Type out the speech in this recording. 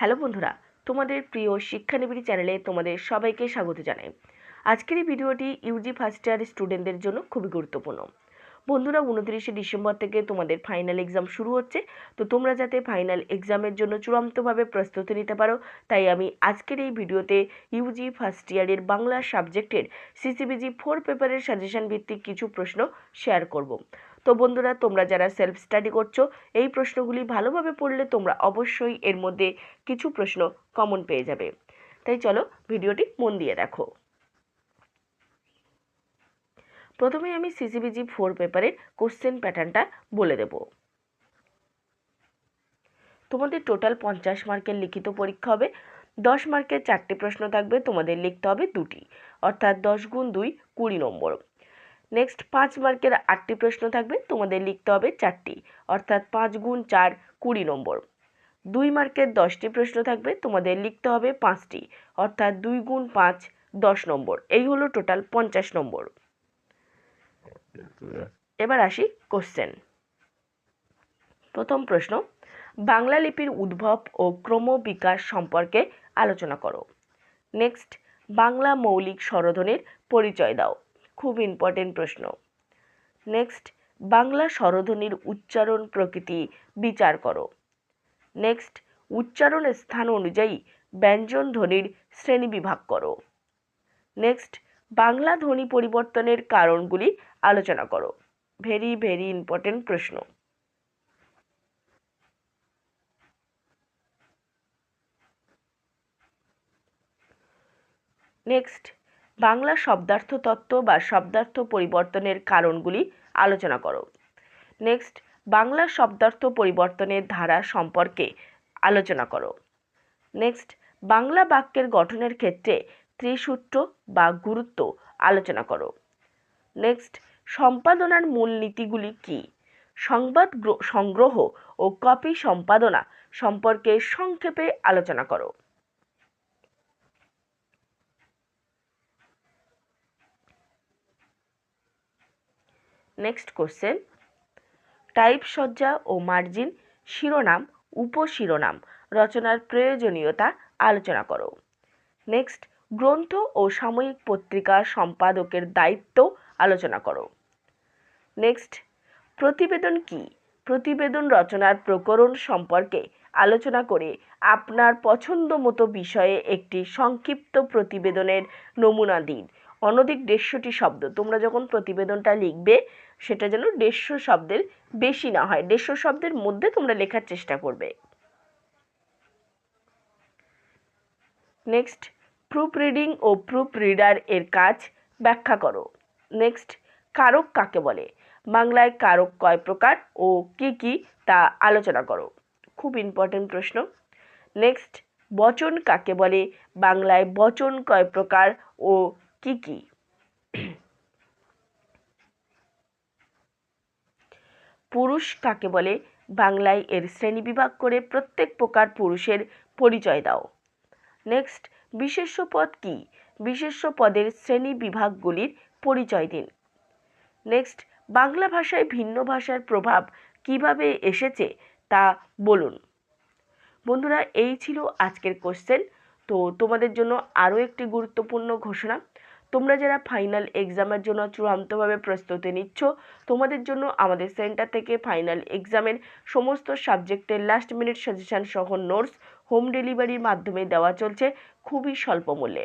Hello বন্ধুরা, তোমাদের প্রিয় শিক্ষানিবিড়ি চ্যানেলে তোমাদের সবাইকে স্বাগত জানাই। আজকের এই ভিডিওটি ইউজি ফার্স্ট ইয়ার স্টুডেন্টদের জন্য খুবই গুরুত্বপূর্ণ। বন্ধুরা, উনত্রিশে ডিসেম্বর থেকে তোমাদের ফাইনাল এক্সাম শুরু হচ্ছে। তো তোমরা যাতে ফাইনাল এক্সামের জন্য চূড়ান্তভাবে প্রস্তুতি নিতে পারো, তাই আমি আজকের এই ভিডিওতে ইউজি ফার্স্ট ইয়ারের বাংলা সাবজেক্টের সিসিবিজি ফোর পেপারের সাজেশন ভিত্তিক কিছু প্রশ্ন শেয়ার করব। তো বন্ধুরা, তোমরা যারা সেলফ স্টাডি করছ, এই প্রশ্নগুলি ভালোভাবে পড়লে তোমরা অবশ্যই এর মধ্যে কিছু প্রশ্ন কমন পেয়ে যাবে। তাই চলো ভিডিওটি মন দিয়ে দেখো। প্রথমে আমি সিসিবিজি ফোর পেপারের কোশ্চেন প্যাটার্নটা বলে দেব। তোমাদের টোটাল পঞ্চাশ মার্কের লিখিত পরীক্ষা হবে। দশ মার্কের চারটে প্রশ্ন থাকবে, তোমাদের লিখতে হবে দুটি। অর্থাৎ দশ গুণ দুই কুড়ি নম্বর। নেক্সট পাঁচ মার্কের আটটি প্রশ্ন থাকবে, তোমাদের লিখতে হবে চারটি, অর্থাৎ পাঁচ গুণ চার কুড়ি নম্বর। দুই মার্কের দশটি প্রশ্ন থাকবে, তোমাদের লিখতে হবে পাঁচটি, অর্থাৎ দুই গুণ পাঁচ দশ নম্বর। এই হলো টোটাল পঞ্চাশ নম্বর। এবার আসি কোশ্চেন প্রথম প্রশ্ন, বাংলা লিপির উদ্ভব ও ক্রমবিকাশ সম্পর্কে আলোচনা করো। নেক্সট বাংলা মৌলিক স্বরধ্বনির পরিচয় দাও। খুব ইম্পর্টেন্ট প্রশ্ন। নেক্সট বাংলা স্বরধ্বনির উচ্চারণ প্রকৃতি বিচার করো। নেক্সট উচ্চারণ স্থান অনুযায়ী ব্যঞ্জন ধ্বনির শ্রেণি বিভাগ করো। নেক্সট বাংলা ধ্বনি পরিবর্তনের কারণগুলি আলোচনা করো। ভেরি ভেরি ইম্পর্টেন্ট প্রশ্ন। নেক্সট বাংলা শব্দার্থ তত্ত্ব বা শব্দার্থ পরিবর্তনের কারণগুলি আলোচনা করো। নেক্সট বাংলা শব্দার্থ পরিবর্তনের ধারা সম্পর্কে আলোচনা করো। নেক্সট বাংলা বাক্যের গঠনের ক্ষেত্রে ত্রিসূত্র বা গুরুত্ব আলোচনা করো। নেক্সট সম্পাদনার মূল নীতিগুলি কী? সংবাদ সংগ্রহ ও কপি সম্পাদনা সম্পর্কে সংক্ষেপে আলোচনা করো। নেক্সট কোশ্চেন টাইপ সজ্জা ও মার্জিন শিরোনাম, উপশিরোনাম, রচনার প্রয়োজনীয়তা আলোচনা করো। নেক্সট গ্রন্থ ও সাময়িক পত্রিকা সম্পাদকের দায়িত্ব আলোচনা করো। নেক্সট প্রতিবেদন কি? প্রতিবেদন রচনার প্রকরণ সম্পর্কে আলোচনা করে আপনার পছন্দ মতো বিষয়ে একটি সংক্ষিপ্ত প্রতিবেদনের নমুনা দিন। অনধিক দেড়শোটি শব্দ। তোমরা যখন প্রতিবেদনটা লিখবে, সেটা যেন দেড়শো শব্দের বেশি না হয়। দেড়শো শব্দের মধ্যে তোমরা লেখার চেষ্টা করবে। নেক্সট প্রুফ রিডিং ও প্রুফ রিডার এর কাজ ব্যাখ্যা করো। নেক্সট কারক কাকে বলে? বাংলায় কারক কয় প্রকার ও কি কি তা আলোচনা করো। খুব ইম্পর্টেন্ট প্রশ্ন। নেক্সট বচন কাকে বলে? বাংলায় বচন কয় প্রকার ও কি পুরুষ কাকে বলে? বাংলায় এর শ্রেণীবিভাগ করে প্রত্যেক প্রকার পুরুষের পরিচয় দাও। নেক্সট বিশেষ্য পদ কি? বিশেষ্য পদের শ্রেণি বিভাগগুলির পরিচয় দিন। নেক্সট বাংলা ভাষায় ভিন্ন ভাষার প্রভাব কীভাবে এসেছে তা বলুন। বন্ধুরা, এই ছিল আজকের কোশ্চেন তো তোমাদের জন্য আরও একটি গুরুত্বপূর্ণ ঘোষণা। তোমরা যারা ফাইনাল এক্সামের জন্য চূড়ান্তভাবে প্রস্তুতি নিচ্ছ, তোমাদের জন্য আমাদের সেন্টার থেকে ফাইনাল এক্সামের সমস্ত সাবজেক্টের লাস্ট মিনিট সাজেশান সহ নোটস হোম ডেলিভারির মাধ্যমে দেওয়া চলছে খুবই স্বল্প মূল্যে।